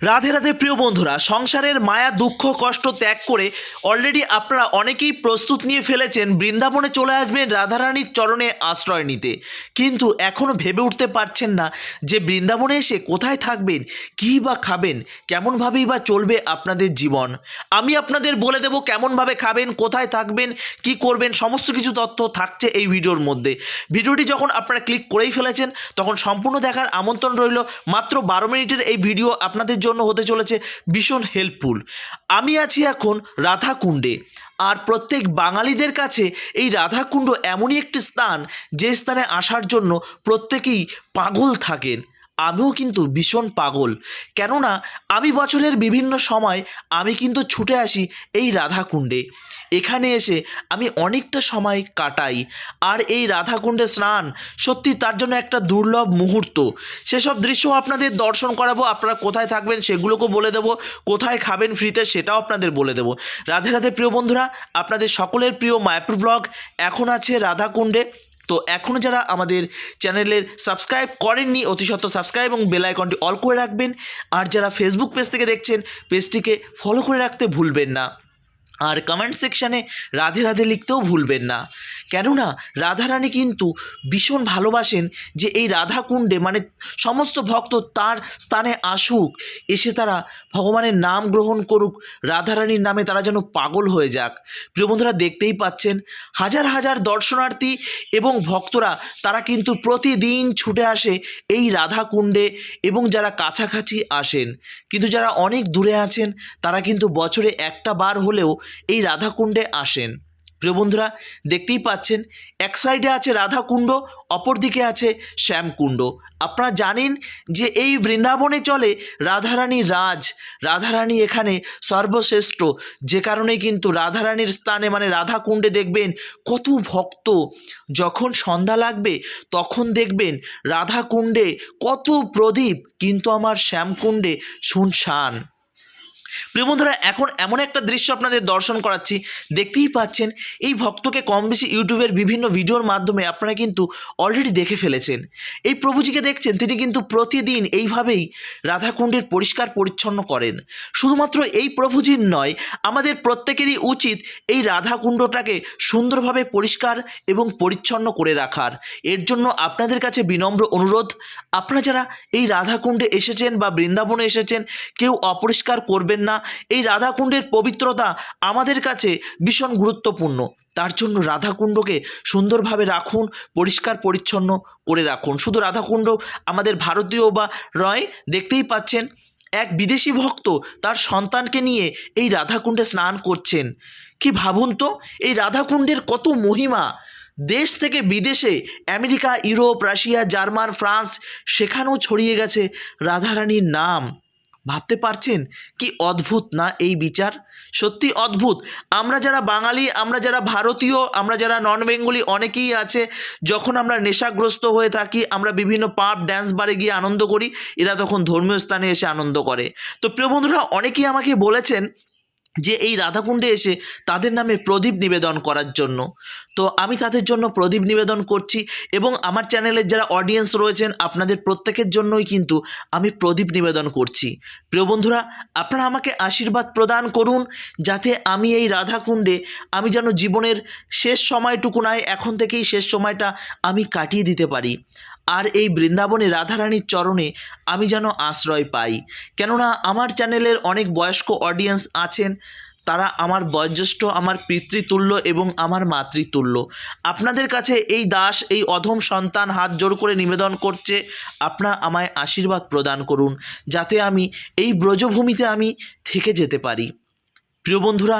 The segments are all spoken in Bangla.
রাধে রাধে প্রিয় বন্ধুরা, সংসারের মায়া, দুঃখ, কষ্ট ত্যাগ করে অলরেডি আপনারা অনেকেই প্রস্তুত নিয়ে ফেলেছেন, বৃন্দাবনে চলে আসবেন রাধারানীর চরণে আশ্রয় নিতে। কিন্তু এখনও ভেবে উঠতে পারছেন না যে বৃন্দাবনে এসে কোথায় থাকবেন, কী বা খাবেন, কেমনভাবেই বা চলবে আপনাদের জীবন। আমি আপনাদের বলে দেব কেমনভাবে খাবেন, কোথায় থাকবেন, কি করবেন, সমস্ত কিছু তথ্য থাকছে এই ভিডিওর মধ্যে। ভিডিওটি যখন আপনারা ক্লিক করেই ফেলেছেন, তখন সম্পূর্ণ দেখার আমন্ত্রণ রইল। মাত্র বারো মিনিটের এই ভিডিও আপনাদের জন্য হতে চলেছে ভীষণ হেল্পফুল আমি আছি এখন রাধাকুণ্ডে, আর প্রত্যেক বাঙালিদের কাছে এই রাধাকুণ্ড এমনই একটি স্থান যে স্থানে আসার জন্য প্রত্যেকেই পাগল থাকেন। আমিও কিন্তু ভীষণ পাগল। কেননা, আমি বছরের বিভিন্ন সময় আমি কিন্তু ছুটে আসি এই রাধাকুণ্ডে। এখানে এসে আমি অনেকটা সময় কাটাই। আর এই রাধাকুণ্ডে স্নান সত্যি তার জন্য একটা দুর্লভ মুহূর্ত। সেসব দৃশ্য আপনাদের দর্শন করাবো, আপনারা কোথায় থাকবেন সেগুলোকেও বলে দেবো, কোথায় খাবেন ফ্রিতে সেটাও আপনাদের বলে দেবো। রাধে রাধে প্রিয় বন্ধুরা, আপনাদের সকলের প্রিয় মায়াপুর ব্লগ এখন আছে রাধাকুণ্ডে। তো এখনও যারা আমাদের চ্যানেলের সাবস্ক্রাইব করেননি, অতি সত্ত্বর সাবস্ক্রাইব এবং বেল আইকনটি অল করে রাখবেন। আর যারা ফেসবুক পেজ থেকে দেখছেন পেজটিকে ফলো করে রাখতে ভুলবেন না। আর কমেন্ট সেকশানে রাধে রাধে লিখতেও ভুলবেন না। কেননা রাধারানী কিন্তু ভীষণ ভালোবাসেন যে এই রাধাকুণ্ডে মানে সমস্ত ভক্ত তার স্থানে আসুক, এসে তারা ভগবানের নাম গ্রহণ করুক, রাধারানীর নামে তারা যেন পাগল হয়ে যাক। প্রিয় বন্ধুরা, দেখতেই পাচ্ছেন, হাজার হাজার দর্শনার্থী এবং ভক্তরা তারা কিন্তু প্রতিদিন ছুটে আসে এই রাধাকুণ্ডে এবং যারা কাছাকাছি আসেন। কিন্তু যারা অনেক দূরে আছেন, তারা কিন্তু বছরে একটা বার হলেও এই রাধাকুণ্ডে আসেন। প্রিয় বন্ধুরা, দেখতেই পাচ্ছেন, এক সাইডে আছে রাধাকুণ্ড অপর দিকে আছে শ্যামকুণ্ড। আপনারা জানেন যে এই বৃন্দাবনে চলে রাধারানী রাজ। রাধারানী এখানে সর্বশ্রেষ্ঠ। যে কারণে কিন্তু রাধারানীর স্থানে মানে রাধাকুণ্ডে দেখবেন কত ভক্ত। যখন সন্ধ্যা লাগবে, তখন দেখবেন রাধাকুণ্ডে কত প্রদীপ। কিন্তু আমার শ্যামকুণ্ডে শুনশান। প্রিয় বন্ধুরা, এখন এমন একটা দৃশ্য আপনাদের দর্শন করাচ্ছি। দেখতেই পাচ্ছেন, এই ভক্তকে কম বেশি ইউটিউবের বিভিন্ন ভিডিওর মাধ্যমে আপনারা কিন্তু অলরেডি দেখে ফেলেছেন। এই প্রভুজিকে দেখছেন, তিনি কিন্তু প্রতিদিন এইভাবেই রাধাকুণ্ডের পরিষ্কার পরিচ্ছন্ন করেন। শুধুমাত্র এই প্রভুজির নয়, আমাদের প্রত্যেকেরই উচিত এই রাধাকুণ্ডটাকে সুন্দরভাবে পরিষ্কার এবং পরিচ্ছন্ন করে রাখার। এর জন্য আপনাদের কাছে বিনম্র অনুরোধ, আপনারা যারা এই রাধাকুণ্ডে এসেছেন বা বৃন্দাবনে এসেছেন, কেউ অপরিষ্কার করবেন না, এই রাধাকুণ্ডের পবিত্রতা আমাদের কাছে ভীষণ গুরুত্বপূর্ণ। তার জন্য রাধাকুণ্ডকে সুন্দরভাবে রাখুন, পরিষ্কার, পরিচ্ছন্ন করে রাখুন। শুধু রাধাকুণ্ড আমাদের ভারতীয় বা রয় দেখতেই পাচ্ছেন, এক বিদেশি ভক্ত তার সন্তানকে নিয়ে এই রাধাকুণ্ডে স্নান করছেন। কি ভাবুন তো, এই রাধাকুণ্ডের কত মহিমা! দেশ থেকে বিদেশে, America, Europe, Russia, German, France, সেখানেও ছড়িয়ে গেছে রাধারানীর নাম। ভাবতে পারছেন? কি অদ্ভুত না এই বিচার? সত্যি অদ্ভুত। আমরা যারা বাঙালি, আমরা যারা ভারতীয়, আমরা যারা নন বেঙ্গলি অনেকেই আছে, যখন আমরা নেশাগ্রস্ত হয়ে থাকি, আমরা বিভিন্ন পাপ ড্যান্স বারে গিয়ে আনন্দ করি, এরা তখন ধর্মীয় স্থানে এসে আনন্দ করে। তো প্রিয় বন্ধুরা, অনেকেই আমাকে বলেছেন যে এই রাধাকুণ্ডে এসে তাদের নামে প্রদীপ নিবেদন করার জন্য। তো আমি তাদের জন্য প্রদীপ নিবেদন করছি এবং আমার চ্যানেলের যারা অডিয়েন্স রয়েছেন, আপনাদের প্রত্যেকের জন্যই কিন্তু আমি প্রদীপ নিবেদন করছি। প্রিয় বন্ধুরা, আপনারা আমাকে আশীর্বাদ প্রদান করুন যাতে আমি এই রাধাকুণ্ডে আমি যেন জীবনের শেষ সময়টুকু নয়, এখন থেকেই শেষ সময়টা আমি কাটিয়ে দিতে পারি। আর এই বৃন্দাবনে রাধারানীর চরণে আমি যেন আশ্রয় পাই। কেননা আমার চ্যানেলের অনেক বয়স্ক অডিয়েন্স আছেন তারা আমার বয়োজ্যেষ্ঠ, আমার পিতৃতুল্য এবং আমার মাতৃতুল্য। আপনাদের কাছে এই দাস, এই অধম সন্তান হাত জোর করে নিবেদন করছে আপনারা আমায় আশীর্বাদ প্রদান করুন, যাতে আমি এই ব্রজভূমিতে আমি থেকে যেতে পারি। প্রিয় বন্ধুরা,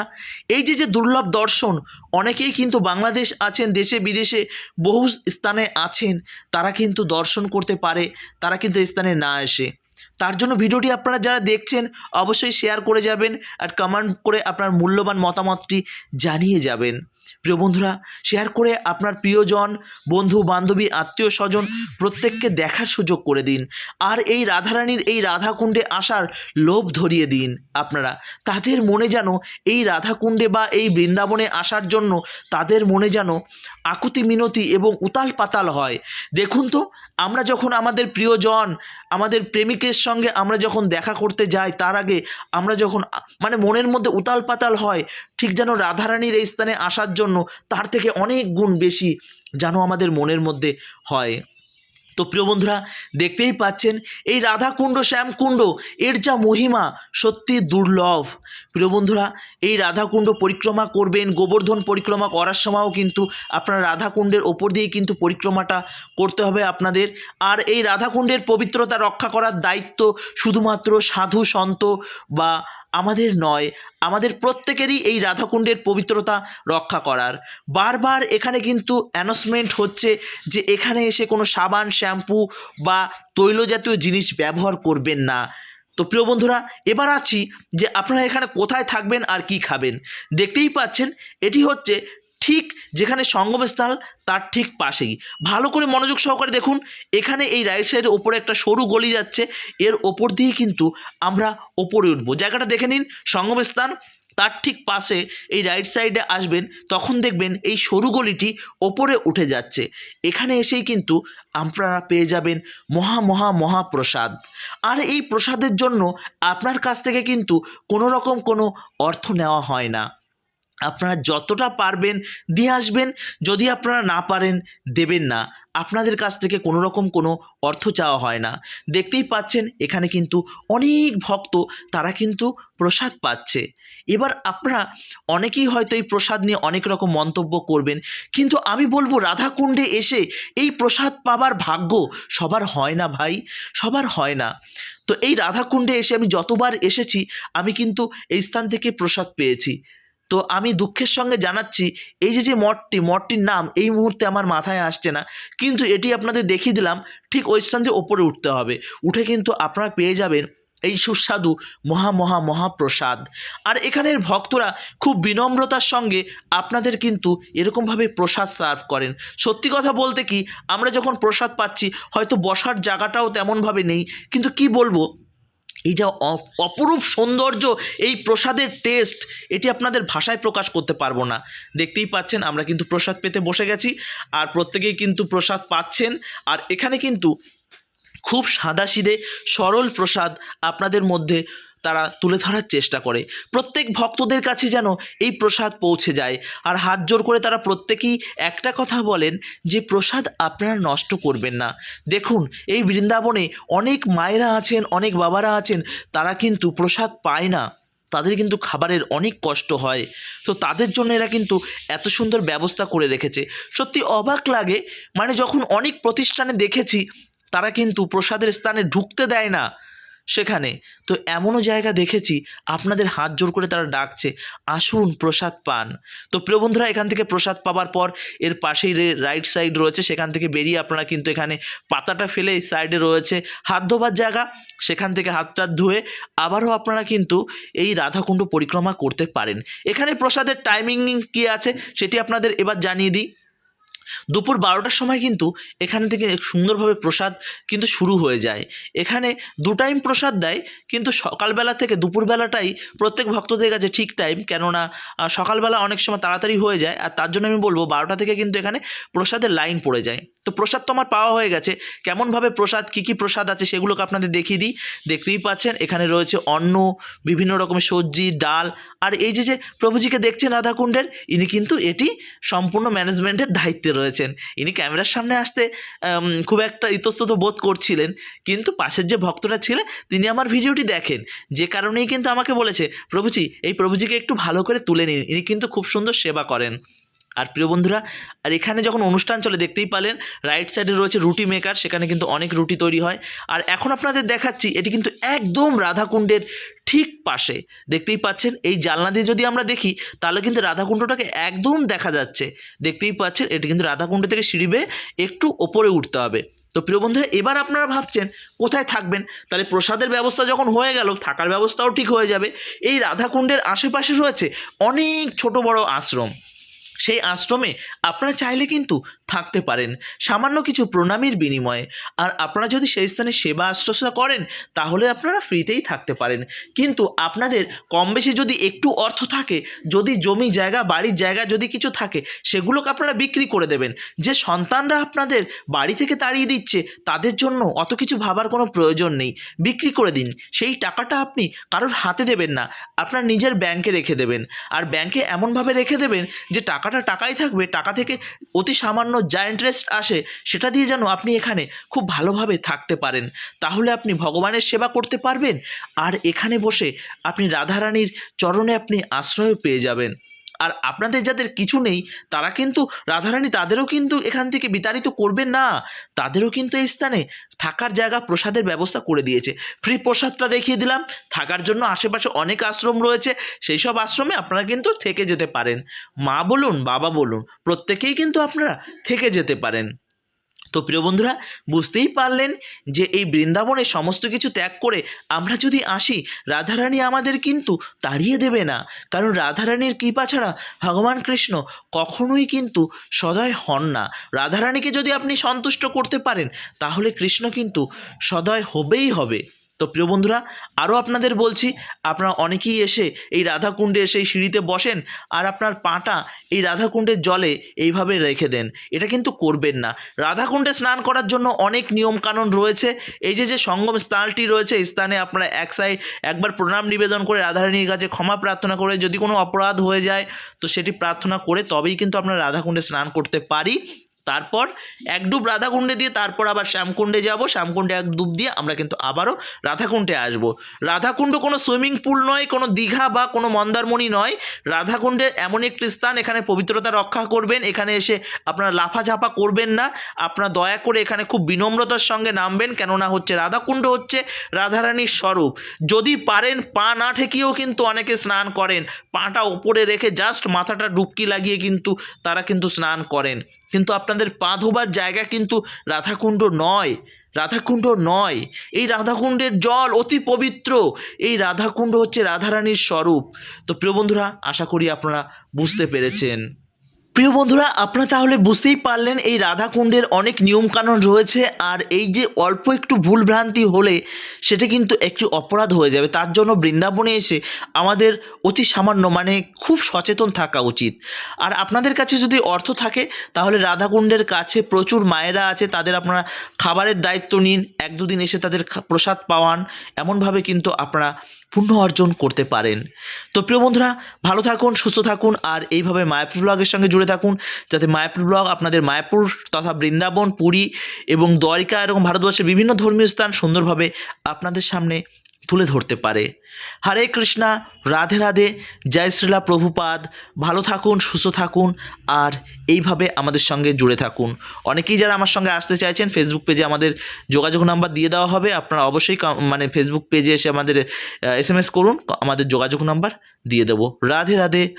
এই যে যে দুর্লভ দর্শন, অনেকেই কিন্তু বাংলাদেশ আছেন, দেশে বিদেশে বহু স্থানে আছেন, তারা কিন্তু দর্শন করতে পারে, তারা কিন্তু স্থানে না এসে। তার জন্য ভিডিওটি আপনারা যারা দেখছেন, অবশ্যই শেয়ার করে যাবেন আর কমেন্ট করে আপনার মূল্যবান মতামতটি জানিয়ে যাবেন। প্রিয় বন্ধুরা শেয়ার করে আপনার প্রিয়জন, বন্ধু, বান্ধবী, আত্মীয় স্বজন প্রত্যেককে দেখার সুযোগ করে দিন। আর এই রাধারানীর এই রাধাকুণ্ডে আসার লোভ ধরিয়ে দিন আপনারা। তাদের মনে যেন এই রাধাকুণ্ডে বা এই বৃন্দাবনে আসার জন্য তাদের মনে যেন আকুতি মিনতি এবং উতাল পাতাল হয়। দেখুন তো, আমরা যখন আমাদের প্রিয়জন, আমাদের প্রেমিকের সঙ্গে আমরা যখন দেখা করতে যাই, তার আগে আমরা যখন মানে মনের মধ্যে উতাল পাতাল হয়, ঠিক যেন রাধারানীর এই স্থানে আসার জন্য তার থেকে অনেক গুণ বেশি যেন আমাদের মনের মধ্যে হয়। তো প্রিয় বন্ধুরা, দেখতেই পাচ্ছেন, এই রাধাকুণ্ড, শ্যামকুণ্ড, এর যা মহিমা সত্যি দুর্লভ। প্রিয় বন্ধুরা, এই রাধাকুণ্ড পরিক্রমা করবেন, গোবর্ধন পরিক্রমা করার সময়ও কিন্তু আপনার রাধাকুণ্ডের ওপর দিয়ে কিন্তু পরিক্রমাটা করতে হবে আপনাদের। আর এই রাধাকুণ্ডের পবিত্রতা রক্ষা করার দায়িত্ব শুধুমাত্র সাধু সন্ত বা আমাদের নয়, আমাদের প্রত্যেকেরই এই রাধাকুণ্ডের পবিত্রতা রক্ষা করার। বারবার এখানে কিন্তু অ্যানাউন্সমেন্ট হচ্ছে যে এখানে এসে কোনো সাবান, শ্যাম্পু বা তৈল জাতীয় জিনিস ব্যবহার করবেন না। তো প্রিয় বন্ধুরা, এবার আছি যে আপনারা এখানে কোথায় থাকবেন আর কি খাবেন। দেখতেই পাচ্ছেন, এটি হচ্ছে ঠিক যেখানে সঙ্গমস্থল তার ঠিক পাশেই। ভালো করে মনোযোগ সহকারে দেখুন, এখানে এই রাইট সাইডের ওপরে একটা সরু গলি যাচ্ছে, এর ওপর দিয়ে কিন্তু আমরা ওপরে উঠবো। জায়গাটা দেখে নিন, সঙ্গমস্থান তার ঠিক পাশে এই রাইট সাইডে আসবেন, তখন দেখবেন এই সরু গলিটি ওপরে উঠে যাচ্ছে। এখানে এসেই কিন্তু আপনারা পেয়ে যাবেন মহা মহা মহাপ্রসাদ আর এই প্রসাদের জন্য আপনার কাছ থেকে কিন্তু কোনো রকম কোনো অর্থ নেওয়া হয় না। আপনারা যতটা পারবেন দিয়ে আসবেন। যদি আপনারা না পারেন, দেবেন না। আপনাদের কাছ থেকে কোনো রকম কোনো অর্থ চাওয়া হয় না। দেখতেই পাচ্ছেন, এখানে কিন্তু অনেক ভক্ত, তারা কিন্তু প্রসাদ পাচ্ছে। এবার আপনারা অনেকেই হয়তো এই প্রসাদ নিয়ে অনেক রকম মন্তব্য করবেন, কিন্তু আমি বলব রাধাকুণ্ডে এসে এই প্রসাদ পাবার ভাগ্য সবার হয় না ভাই, সবার হয় না। তো এই রাধাকুণ্ডে এসে আমি যতবার এসেছি, আমি কিন্তু এই স্থান থেকে প্রসাদ পেয়েছি। তো আমি দুঃখের সঙ্গে জানাচ্ছি, এই যে যে মঠটি, মঠটির নাম এই মুহূর্তে আমার মাথায় আসছে না। কিন্তু এটি আপনাদের দেখিয়ে দিলাম, ঠিক ওই স্থান থেকে ওপরে উঠতে হবে। উঠে কিন্তু আপনারা পেয়ে যাবেন এই সুস্বাদু মহা মহা, মহাপ্রসাদ। আর এখানের ভক্তরা খুব বিনম্রতার সঙ্গে আপনাদের কিন্তু এরকমভাবে প্রসাদ সার্ভ করেন। সত্যি কথা বলতে কি, আমরা যখন প্রসাদ পাচ্ছি, হয়তো বসার জায়গাটাও তেমনভাবে নেই। কিন্তু কি বলব এই যা অপরূপ সৌন্দর্য, এই প্রসাদের টেস্ট এটি আপনাদের ভাষায় প্রকাশ করতে পারব না। দেখতেই পাচ্ছেন, আমরা কিন্তু প্রসাদ পেতে বসে গেছি, আর প্রত্যেকেই কিন্তু প্রসাদ পাচ্ছেন, আর এখানে কিন্তু খুব সাদাসিধে সরল প্রসাদ আপনাদের মধ্যে তারা তুলে ধরার চেষ্টা করে। প্রত্যেক ভক্তদের কাছে যেন এই প্রসাদ পৌঁছে যায়। আর হাত জোর করে তারা প্রত্যেকেই একটা কথা বলেন যে, প্রসাদ আপনারা নষ্ট করবেন না। দেখুন, এই বৃন্দাবনে অনেক মায়েরা আছেন, অনেক বাবারা আছেন, তারা কিন্তু প্রসাদ পায় না। তাদের কিন্তু খাবারের অনেক কষ্ট হয়। তো তাদের জন্য এরা কিন্তু এত সুন্দর ব্যবস্থা করে রেখেছে। সত্যি অবাক লাগে মানে যখন অনেক প্রতিষ্ঠানে দেখেছি, তারা কিন্তু প্রসাদের স্থানে ঢুকতে দেয় না। সেখানে। তো এমনও জায়গা দেখেছি, আপনাদের হাত জোর করে তারা ডাকছে, আসুন প্রসাদ পান। তো প্রিয় বন্ধুরা, এখান থেকে প্রসাদ পাবার পর এর পাশেই রাইট সাইড রয়েছে, সেখান থেকে বেরিয়ে আপনারা কিন্তু এখানে পাতাটা ফেলে এই সাইডে রয়েছে। হাত ধোবার জায়গা, সেখান থেকে হাতটা ধুয়ে আবারও আপনারা কিন্তু এই রাধাকুণ্ড পরিক্রমা করতে পারেন। এখানে প্রসাদের টাইমিং কি আছে, সেটি আপনাদের এবার জানিয়ে দিই। দুপুর বারোটার সময় কিন্তু এখান থেকে সুন্দরভাবে প্রসাদ কিন্তু শুরু হয়ে যায়। এখানে দু টাইম প্রসাদ দেয়, কিন্তু সকালবেলা থেকে দুপুরবেলাটাই প্রত্যেক ভক্তদের কাছে ঠিক টাইম কেননা সকালবেলা অনেক সময় তাড়াতাড়ি হয়ে যায়, আর তার জন্য আমি বলব বারোটা থেকে কিন্তু এখানে প্রসাদের লাইন পড়ে যায়। তো প্রসাদ তো আমার পাওয়া হয়ে গেছে। কেমনভাবে প্রসাদ, কী কী প্রসাদ আছে সেগুলোকে আপনাদের দেখিয়ে দিই। দেখতেই পাচ্ছেন, এখানে রয়েছে অন্ন, বিভিন্ন রকমের সবজি, ডাল, আর এই যে যে প্রভুজিকে দেখছেন রাধাকুণ্ডের, ইনি কিন্তু এটি সম্পূর্ণ ম্যানেজমেন্টের দায়িত্বে রয়েছেন। ইনি ক্যামেরার সামনে আসতে খুব একটা ইতস্তত বোধ করছিলেন, কিন্তু পাশের যে ভক্তরা ছিলেন তিনি আমার ভিডিওটি দেখেন। যে কারণেই কিন্তু আমাকে বলেছে, প্রভুজি, এই প্রভুজিকে একটু ভালো করে তুলে নিন। ইনি কিন্তু খুব সুন্দর সেবা করেন। আর প্রিয় বন্ধুরা, আর এখানে যখন অনুষ্ঠান চলে, দেখতেই পালেন রাইট সাইডে রয়েছে রুটি মেকার সেখানে কিন্তু অনেক রুটি তৈরি হয়। আর এখন আপনাদের দেখাচ্ছি, এটি কিন্তু একদম রাধাকুণ্ডের ঠিক পাশে। দেখতেই পাচ্ছেন, এই জানলা দিয়ে যদি আমরা দেখি, তাহলে কিন্তু রাধাকুণ্ডটাকে একদম দেখা যাচ্ছে। দেখতেই পাচ্ছেন, এটি কিন্তু রাধাকুণ্ড থেকে সিঁড়ি বেয়ে একটু ওপরে উঠতে হবে। তো প্রিয় বন্ধুরা, এবার আপনারা ভাবছেন, কোথায় থাকবেন? তাহলে প্রসাদের ব্যবস্থা যখন হয়ে গেল, থাকার ব্যবস্থাও ঠিক হয়ে যাবে। এই রাধাকুণ্ডের আশেপাশে রয়েছে অনেক ছোট বড় আশ্রম। সেই আশ্রমে আপনারা চাইলে কিন্তু থাকতে পারেন। সামান্য কিছু প্রণামীর বিনিময়ে। আর আপনারা যদি সেই স্থানে সেবা আশ্রসা করেন, তাহলে আপনারা ফ্রিতেই থাকতে পারেন। কিন্তু আপনাদের কম বেশি যদি একটু অর্থ থাকে, যদি জমি জায়গা, বাড়ির জায়গা যদি কিছু থাকে, সেগুলোকে আপনারা বিক্রি করে দেবেন। যে সন্তানরা আপনাদের বাড়ি থেকে তাড়িয়ে দিচ্ছে, তাদের জন্য অত কিছু ভাবার কোনো প্রয়োজন নেই। বিক্রি করে দিন। সেই টাকাটা আপনি কারোর হাতে দেবেন না। আপনার নিজের ব্যাংকে রেখে দেবেন। আর ব্যাংকে এমনভাবে রেখে দেবেন যে টাকাটা টাকাই থাকবে, টাকা থেকে অতি সামান্য যা ইন্টারেস্ট আসে সেটা দিয়ে যেন আপনি এখানে খুব ভালোভাবে থাকতে পারেন। তাহলে আপনি ভগবানের সেবা করতে পারবেন আর এখানে বসে আপনি রাধারানীর চরণে আপনি আশ্রয় পেয়ে যাবেন। আর আপনাদের যাদের কিছু নেই, তারা কিন্তু রাধারানী তাদেরও কিন্তু এখান থেকে বিতাড়িত করবেন না। তাদেরও কিন্তু এই স্থানে থাকার জায়গা প্রসাদের ব্যবস্থা করে দিয়েছে। ফ্রি প্রসাদটা দেখিয়ে দিলাম। থাকার জন্য আশেপাশে অনেক আশ্রম রয়েছে। সেই সব আশ্রমে আপনারা কিন্তু থেকে যেতে পারেন। মা বলুন, বাবা বলুন, প্রত্যেকেই কিন্তু আপনারা থেকে যেতে পারেন। তো প্রিয় বন্ধুরা, বুঝতেই পারলেন যে এই বৃন্দাবনে সমস্ত কিছু ত্যাগ করে আমরা যদি আসি, রাধারানী আমাদের কিন্তু তাড়িয়ে দেবে না। কারণ রাধারানীর কৃপা ছাড়া ভগবান কৃষ্ণ কখনোই কিন্তু সদয় হন না। রাধারানীকে যদি আপনি সন্তুষ্ট করতে পারেন, তাহলে কৃষ্ণ কিন্তু সদয় হবেই হবে। তো প্রিয় বন্ধুরা, আরও আপনাদের বলছি, আপনারা অনেকেই এসে এই রাধাকুণ্ডে এসে এই সিঁড়িতে বসেন আর আপনার পাটা এই রাধাকুণ্ডের জলে এইভাবে রেখে দেন। এটা কিন্তু করবেন না। রাধাকুণ্ডে স্নান করার জন্য অনেক নিয়মকানুন রয়েছে। এই যে যে সঙ্গম স্থানটি রয়েছে, এই স্থানে আপনারা এক সাইড একবার প্রণাম নিবেদন করে রাধারানীর কাছে ক্ষমা প্রার্থনা করে যদি কোনো অপরাধ হয়ে যায়, তো সেটি প্রার্থনা করে তবেই কিন্তু আমরা রাধাকুণ্ডে স্নান করতে পারি। তারপর এক ডুব রাধাকুণ্ডে দিয়ে তারপর আবার শ্যামকুণ্ডে যাব। শ্যামকুণ্ডে এক ডুব দিয়ে আমরা কিন্তু আবারও রাধাকুণ্ডে আসব। রাধাকুণ্ড কোনো সুইমিং পুল নয়, কোনো দীঘা বা কোনো মন্দারমণি নয়। রাধাকুণ্ডে এমন একটি স্থান, এখানে পবিত্রতা রক্ষা করবেন, এখানে এসে আপনারা লাফাঝাপা করবেন না। আপনারা দয়া করে এখানে খুব বিনম্রতার সঙ্গে নামবেন, কেননা হচ্ছে রাধাকুণ্ড হচ্ছে রাধারানীর স্বরূপ। যদি পারেন পা না ঠেকিয়েও কিন্তু অনেকে স্নান করেন। পাটা ওপরে রেখে জাস্ট মাথাটা ডুবকি লাগিয়ে কিন্তু তারা কিন্তু স্নান করেন। কিন্তু আপনাদের পা ধোবার জায়গা কিন্তু রাধাকুণ্ড নয় রাধাকুণ্ড নয়। এই রাধাকুণ্ডের জল অতি পবিত্র। এই রাধাকুণ্ড হচ্ছে রাধারানীর স্বরূপ। তো প্রিয় বন্ধুরা, আশা করি আপনারা বুঝতে পেরেছেন। প্রিয় বন্ধুরা, আপনারা তাহলে বুঝতেই পারলেন এই রাধাকুণ্ডের অনেক নিয়মকানুন রয়েছে আর এই যে অল্প একটু ভুলভ্রান্তি হলে সেটা কিন্তু একটু অপরাধ হয়ে যাবে। তার জন্য বৃন্দাবনে এসে আমাদের অতি সামান্য মানে খুব সচেতন থাকা উচিত। আর আপনাদের কাছে যদি অর্থ থাকে, তাহলে রাধাকুণ্ডের কাছে প্রচুর মায়েরা আছে, তাদের আপনারা খাবারের দায়িত্ব নিন, এক দুদিন এসে তাদের প্রসাদ পাওয়ান। এমনভাবে কিন্তু আপনারা পুণ্য অর্জন করতে পারেন। তো প্রিয় বন্ধুরা, ভালো থাকুন, সুস্থ থাকুন আর এইভাবে মায়াপুর ব্লগের সঙ্গে জুড়ে থাকুন যাতে মায়াপুর ব্লগ আপনাদের মায়াপুর তথা বৃন্দাবন, পুরী এবং দ্বারিকা এরকম ভারতবর্ষের বিভিন্ন ধর্মীয় স্থান সুন্দরভাবে আপনাদের সামনে তুলে ধরতে পারে। হরে কৃষ্ণা, রাধে রাধে, জয় শ্রীলা প্রভুপাদ, ভালো থাকুন, সুস্থ থাকুন, আর এইভাবে আমাদের সঙ্গে জুড়ে থাকুন। অনেকেই যারা আমার সঙ্গে আসতে চাইছেন ফেসবুক পেজে আমাদের যোগাযোগ নাম্বার দিয়ে দেওয়া হবে। আপনারা অবশ্যই মানে ফেসবুক পেজে এসে আমাদের এস করুন, আমাদের যোগাযোগ নাম্বার দিয়ে দেবো। রাধে রাধে